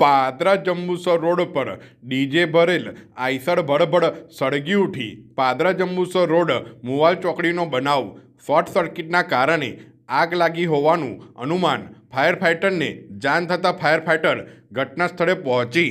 Padra Jambusar road પર DJ ભરેલ Eicher ભડભડ સળગી ઉઠી. પાદરા જંબુસર રોડ મુવાલ ચોકડીનો બનાવ. શોર્ટ સર્કિટના કારણે આગ લાગી હોવાનું અનુમાન ફાયર ફાઇટરને જાણ થતાં ફાયર ફાઇટર ઘટના સ્થળે પહોંચી.